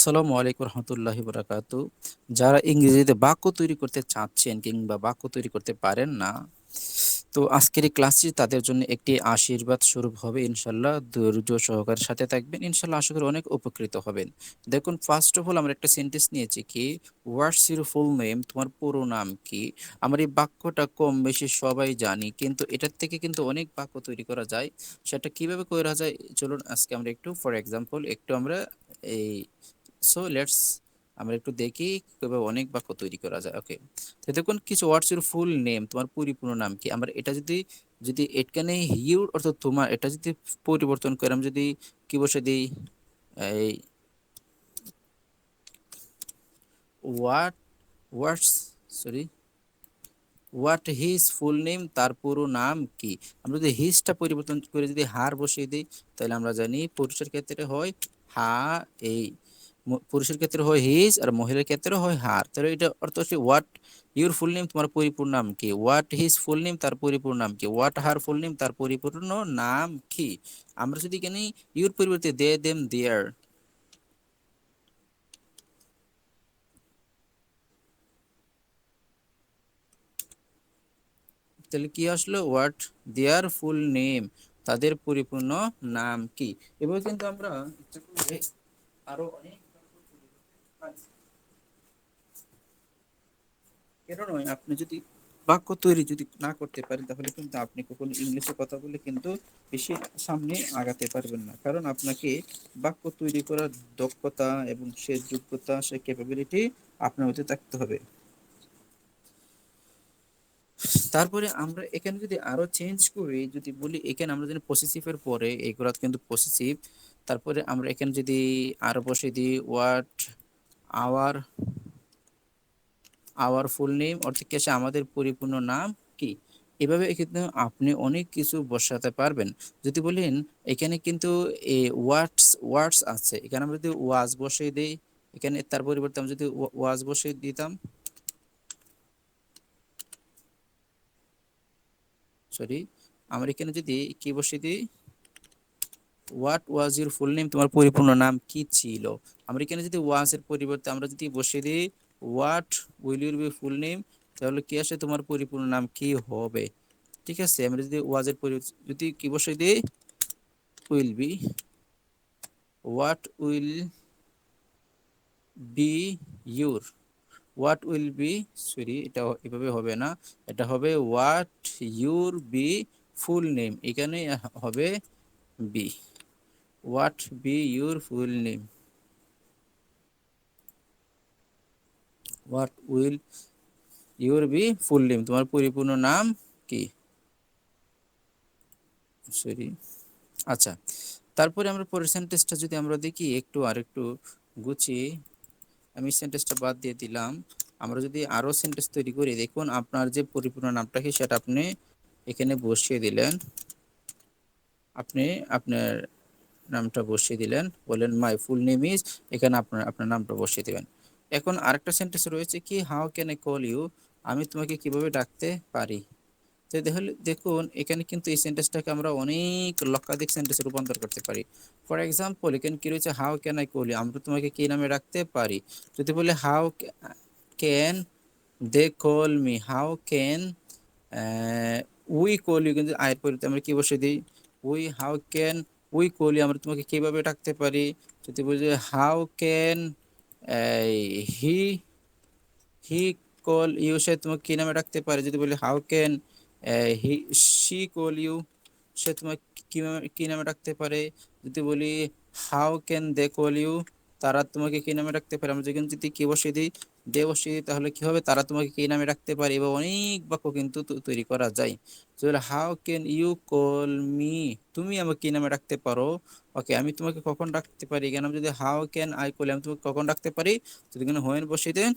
আসসালামু আলাইকুম রহমতুল্লাহি বরাকাতু। যারা ইংরেজিতে বাক্য তৈরি করতে চাচ্ছেন কিংবা বাক্য তৈরি করতে পারেন না, তো আজকের এই ক্লাসটি তাদের জন্য একটি আশীর্বাদ স্বরূপ হবে। ইনশাল্লাহ ধৈর্য সহকারের সাথে থাকবেন। ইনশাল্লাহ আশা করি অনেক উপকৃত হবেন। দেখুন ফার্স্ট অফ অল আমরা একটা সেন্টেন্স নিয়েছি কি হোয়াটস ইউর ফুল নেম তোমার পুরো নাম কি? আমার এই বাক্যটা কম বেশি সবাই জানি, কিন্তু এটার থেকে কিন্তু অনেক বাক্য তৈরি করা যায়। সেটা কীভাবে করা যায়? চলুন আজকে আমরা একটু ফর এক্সাম্পল একটু আমরা এই সো লেটস আমরা একটু দেখি কীভাবে অনেক বাক্য তৈরি করা যায়। ওকে তো দেখুন, কিছু ওয়ার্ডস ইউর ফুল নেম তোমার পরিপূর্ণ নাম কি? আমরা এটা যদি যদি এখানে হিউর অর্থাৎ তোমার, এটা যদি পরিবর্তন করে, আমি যদি কি বসে দিই? এই what what's sorry what his full name তার পুরো নাম কি? আমরা যদি হিজটা পরিবর্তন করে যদি হার বসিয়ে দিই, তাহলে আমরা জানি পুরুষের ক্ষেত্রে হয় হা এই পুরুষের ক্ষেত্রে হয় হিজ আর মহিলার ক্ষেত্রে হয় হার তাহলে এটা অর্থ হচ্ছে হোয়াট ইউর ফুল নেম তোমার পরিপূর্ণ নাম কি? হোয়াট হিজ ফুল নেম তার পরিপূর্ণ নাম কি? হোয়াট হার ফুল নেম তার পরিপূর্ণ নাম কি? আমরা যদি এখানে ইউর পরিবর্তে দে দেম দেয়ার তাহলে কি আসলো? হোয়াট দেয়ার ফুল নেম তাদের পরিপূর্ণ নাম কি? এবার কিন্তু আমরা আরও অনেক কেন আপনি যদি বাক্য তৈরি যদি না করতে পারেন, তাহলে কিন্তু আপনি কখনো ইংলিশে কথা বলে কিন্তু বেশি সামনে আগাতে পারবেন না। কারণ আপনাকে বাক্য তৈরি করার দক্ষতা এবং সে যোগ্যতা, সে ক্যাপাবিলিটি আপনার মধ্যে থাকতে হবে। তারপরে আমরা এখানে যদি আরও চেঞ্জ করি, যদি বলি এখানে আমরা যদি পসেসিভের পরে এইগুলা কিন্তু পসেসিভ তারপরে আমরা এখানে যদি আরও বসে দিই what our our full name অর্থাৎ কি আমাদের পরিপূর্ণ নাম কি? এভাবে কিন্তু আপনি অনেক কিছু বসাতে পারবেন। যদি বলেন, এখানে কিন্তু এ ওয়ার্ডস ওয়ার্ডস আছে। এখানে আমরা যদি ওয়াজ বসিয়ে দিই, এখানে তার পরিবর্তে আমরা যদি ওয়াজ বসিয়ে দিতাম সরি আমরা এখানে যদি কি বসিয়ে দিই? What was your full name তোমার পরিপূর্ণ নাম কি ছিল? আমরা এখানে যদি ওয়াজ এর পরিবর্তে আমরা যদি বসিয়ে দিই what will your be full name তাহলে কি আসে? তোমার পরিপূর্ণ নাম কি হবে? ঠিক আছে, আমরা যদি ওয়াজের পরিবর্তে যদি কি বসিয়ে দিই? Will be what will be your what will be sorry এটা এভাবে হবে না, এটা হবে what your be full name এখানে হবে be what be your full name what will your be full name তোমার পরিপূর্ণ নাম কি? সরি আচ্ছা তারপরে আমরা পরের সেন্টেন্সটা যদি আমরা দেখি, একটু আর একটু গুছিয়ে, আমি সেন্টেন্সটা বাদ দিয়ে দিলাম। আমরা যদি আরও সেন্টেন্স তৈরি করি, দেখুন, আপনার যে পরিপূর্ণ নামটা সেটা আপনি এখানে বসিয়ে দিলেন। আপনি আপনার নামটা বসিয়ে দিলেন। বলেন মাই ফুল নেম ইজ এখানে আপনার আপনার নামটা বসিয়ে দিবেন। এখন আরেকটা সেন্টেন্স রয়েছে কি how can I call you আমি তোমাকে কীভাবে ডাকতে পারি? তো দেখুন এখানে কিন্তু এই সেন্টেন্সটাকে আমরা অনেক লক্ষাধিক সেন্টেন্সে রূপান্তর করতে পারি। ফর এক্সাম্পল এখানে কি রয়েছে how can I call you আমরা তোমাকে কি নামে ডাকতে পারি? যদি বলে how can they call me how can we call you কিন্তু আয়ের পরিবর্তে আমরা কি বসে দিই? We how can we you আমরা তোমাকে কীভাবে ডাকতে পারি? যদি বলি how can he he call you সে তোমাকে কি নামে ডাকতে পারে? যদি বলি how can he she call you সে তোমাকে কি নামে ডাকতে পারে? যদি বলি how can they call you তারা তোমাকে কি নামে ডাকতে পারে? আমরা যখন যদি কে বসিয়ে দিই দে বসিয়ে তাহলে কি হবে? তারা তোমাকে কি নামে রাখতে পারে? এবং অনেক বাক্য কিন্তু তৈরি করা যায়। How can you call me তুমি আমাকে কি নামে রাখতে পারো? ওকে আমি তোমাকে কখন ডাকতে পারি? আমি যদি হাউ ক্যান আই কল আমি তোমাকে কখন ডাকতে পারি? যদি কেন হোয়েন বসিয়ে দেন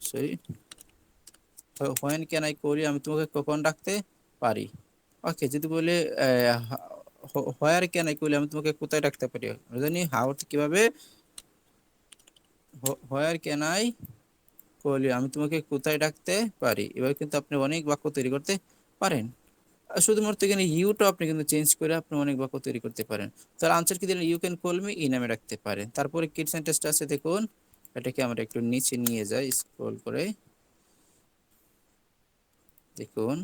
সরি হোয়েন ক্যান আই করি আমি তোমাকে কখন ডাকতে পারি? ওকে যদি বলে হোয়ার ক্যান আই কইলে আমি তোমাকে কোথায় ডাকতে পারি? জানি হাউ কীভাবে হোয়ার ক্যান আই কইলে আমি তোমাকে কোথায় ডাকতে পারি? এবার কিন্তু আপনি অনেক বাক্য তৈরি করতে পারেন। শুধুমাত্র এখানে ইউটা আপনি কিন্তু চেঞ্জ করে আপনি অনেক বাক্য তৈরি করতে পারেন। তাহলে আনসার কি দিলেন? ইউ ক্যান কল মি এই নামে রাখতে পারেন। তারপরে কিট সেন্টেন্সটা আছে, দেখুন। এটাকে আমরা একটু নিচে নিয়ে যাই স্ক্রল করে। দেখুন।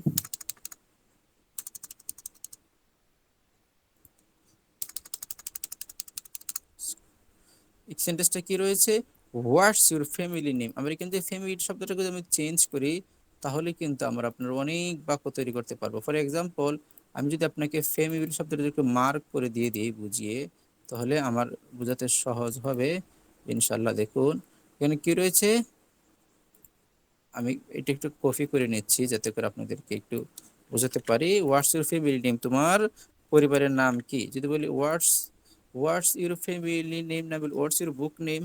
সেন্টেন্সটা কি রয়েছে? হোয়াটস ইউর ফ্যামিলি নেম আমরা কিন্তু ফ্যামিলি শব্দটাকে যদি আমি চেঞ্জ করি, তাহলে কিন্তু আমরা আপনার অনেক বাক্য তৈরি করতে পারব। ফর এক্সাম্পল আমি যদি আপনাকে ফ্যামিলি শব্দটা একটু মার্ক করে দিয়ে দিই, বুঝিয়ে, তাহলে আমার বোঝাতে সহজ হবে। ইনশাল্লাহ দেখুন, এখানে কি রয়েছে? আমি এটা একটু কপি করে নিচ্ছি, যাতে করে আপনাদেরকে একটু বোঝাতে পারি। হোয়াটস ইউর ফ্যামিলি নেম তোমার পরিবারের নাম কি? যদি বলি what's what's your family name না বলি হোয়াটস ইউর বুক নেম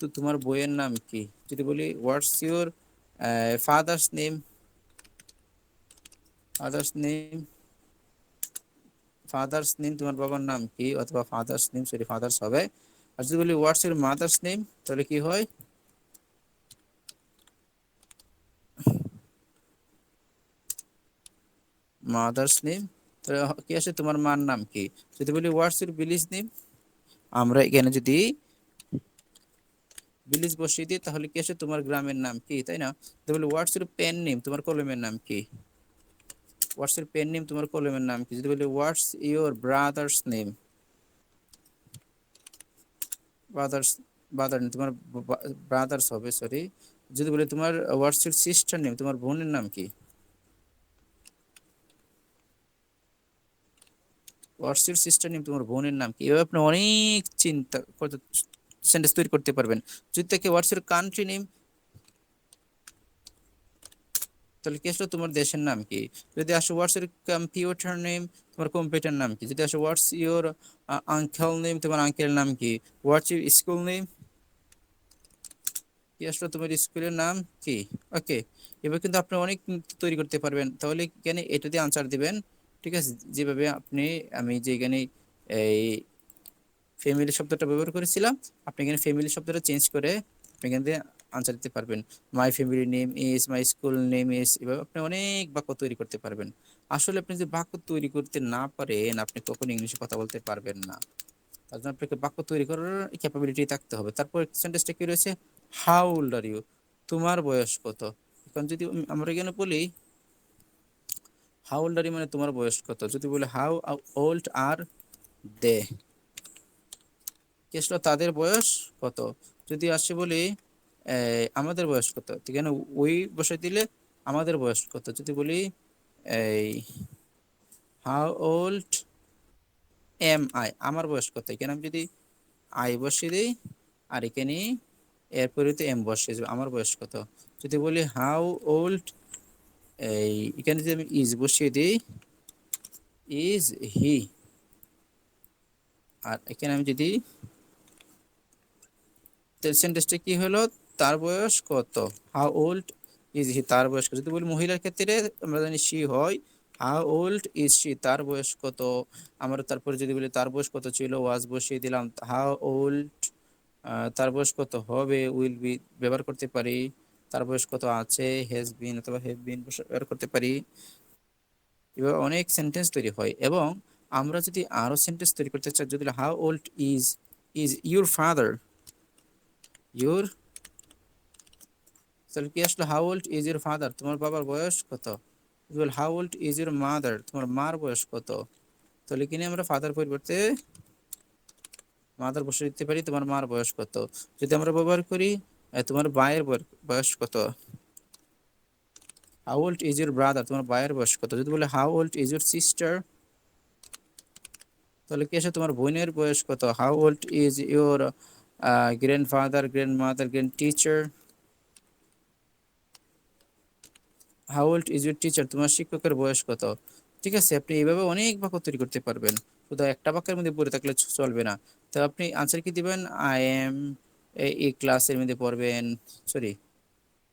তো তোমার বইয়ের নাম কি? যদি বলি what's your father's name father's name father's name তোমার বাবার নাম কি? অথবা ফাদার্স নেম সরি ফাদার্স হবে। আর যদি বলি হোয়াটস ইউর মাদার্স নেম তাহলে কি হয়? মাদার্স নেম তাহলে কি আসে? তোমার মার নাম কি? যদি বলি হোয়াটস ইউর বিলিজ নেম আমরা এখানে যদি ভিলেজ বসিয়ে দিই, তাহলে কি আসে তোমার গ্রামের নাম কি, তাই না? তো বলি হোয়াটস ইউর পেন নেম তোমার কলমের নাম কি? হোয়াটস ইউর পেন নেম তোমার কলমের নাম কি? যদি বলি what's your brother's name brother's brother তোমার ব্রাদার্স হবে সরি যদি বলি, তোমার হোয়াটস ইউর সিস্টার নেম তোমার বোনের নাম কি? হোয়াটসঅ্যাপ সিস্টার নেম তোমার বোনের নাম কি? এভাবে আপনি অনেক চিন্তা করতে সেন্টেন্স তৈরি করতে পারবেন। যদি থেকে হোয়াটসঅ্যাপ কান্ট্রি নেম তাহলে কি আসলে তোমার দেশের নাম কি? যদি আসো হোয়াটস ইউর কম্পিউটার নেম তোমার কম্পিউটার নাম কি? যদি আসো হোয়াটস ইউর আঙ্কেল নেম তোমার আঙ্কেল নাম কি? হোয়াটস ইউর স্কুল নেম কি আসলে তোমার স্কুলের নাম কি? ওকে এবার কিন্তু আপনি অনেক তৈরি করতে পারবেন। তাহলে কেন এটা দিয়ে আনসার দিবেন। ঠিক আছে? যেভাবে আপনি, আমি যে এখানে এই ফ্যামিলি শব্দটা ব্যবহার করেছিলাম, আপনি এখানে ফ্যামিলি শব্দটা চেঞ্জ করে আপনি এখান থেকে আনসার দিতে পারবেন। My family name is my school name is এভাবে আপনি অনেক বাক্য তৈরি করতে পারবেন। আসলে আপনি যদি বাক্য তৈরি করতে না পারেন, আপনি কখনো ইংলিশে কথা বলতে পারবেন না। তার জন্য আপনাকে বাক্য তৈরি করার ক্যাপাবিলিটি থাকতে হবে। তারপর সেন্টেন্সটা কি রয়েছে? হাউ ওল্ড আর ইউ তোমার বয়স কত? এখন যদি আমরা এখানে বলি হাউ ওল্ড আর ইউ মানে তোমার বয়স কত? যদি বলি হাউ ওল্ড আর দে কেসলো তাদের বয়স কত? যদি আসে বলি আমাদের বয়স কত? এখানে ওই বসে দিলে আমাদের বয়স কত? যদি বলি, এই হাউ ওল্ড এম আই আমার বয়স কত? এখানে আমি যদি আই বসিয়ে দিই, আর এখানে এর পরিবর্তে এম বসিয়ে যাবে আমার বয়স কত? যদি বলি হাউ ওল্ড এই, এখানে যদি আমি ইজ বসিয়ে দিই ইজ হি আর এখানে আমি যদি সেন্টেন্সটা কি হলো? তার বয়স কত? হাউ ওল্ড ইজ হি তার বয়স কত? যদি বলি মহিলার ক্ষেত্রে, আমরা জানি শি হয়। হাউ ওল্ড ইজ সি তার বয়স কত? আমরা তারপরে যদি বলি তার বয়স কত ছিল ওয়াজ বসিয়ে দিলাম। হাউ ওল্ড তার বয়স কত হবে? উইল বি ব্যবহার করতে পারি। তার বয়স কত আছে? হেজ বিন অথবা হেভ বিন ব্যবহার করতে পারি। এভাবে অনেক সেন্টেন্স তৈরি হয় এবং আমরা যদি আরও সেন্টেন্স তৈরি করতে চাই, যদি how old is is your father your তাহলে কি আসলে how old is your father তোমার বাবার বয়স কত? How old is your mother তোমার মার বয়স কত? তাহলে কিনে আমরা ফাদার পরিবর্তে মাদার বসে দিতে পারি, তোমার মার বয়স কত? যদি আমরা ব্যবহার করি তোমার ভাইয়ের বয়স কত? How old is your brother তোমার ভাইয়ের বয়স কত? যদি বলে how old is your sister তাহলে কি আসে? তোমার বোনের বয়স কত? How old is your grand mother grand teacher how old is your teacher তোমার শিক্ষকের বয়স কত? ঠিক আছে, আপনি এইভাবে অনেক বাক্য তৈরি করতে পারবেন। শুধু একটা বাক্যের মধ্যে পড়ে থাকলে চলবে না। তো আপনি আনসার কি দিবেন? আই এম এই ক্লাসের মধ্যে পড়বেন। Sorry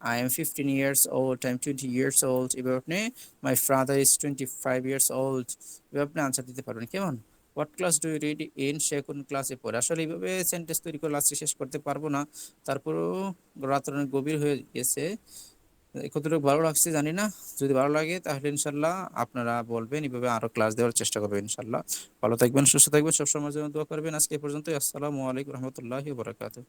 I am fifteen years old I am twenty years old এবার আপনি my father is twenty five years old এবার আপনি আনসার দিতে পারবেন। কেমন? What class do read in সে কোন ক্লাসে পড়ে? আসলে এইভাবে সেন্টেন্স তৈরি করে লাস্টে শেষ করতে পারব না। তারপরেও রাত অনেক গভীর হয়ে গেছে। কতটুকু ভালো লাগছে জানি না। যদি ভালো লাগে তাহলে ইনশাল্লাহ আপনারা বলবেন এভাবে আরও ক্লাস দেওয়ার চেষ্টা করবেন ইনশাল্লাহ। ভালো থাকবেন, সুস্থ থাকবেন সবসময় জন্য দোয়া করবেন। আজকে পর্যন্ত আসসালামু আলাইকুম রহমতুল্লাহ বারাকাতুহু।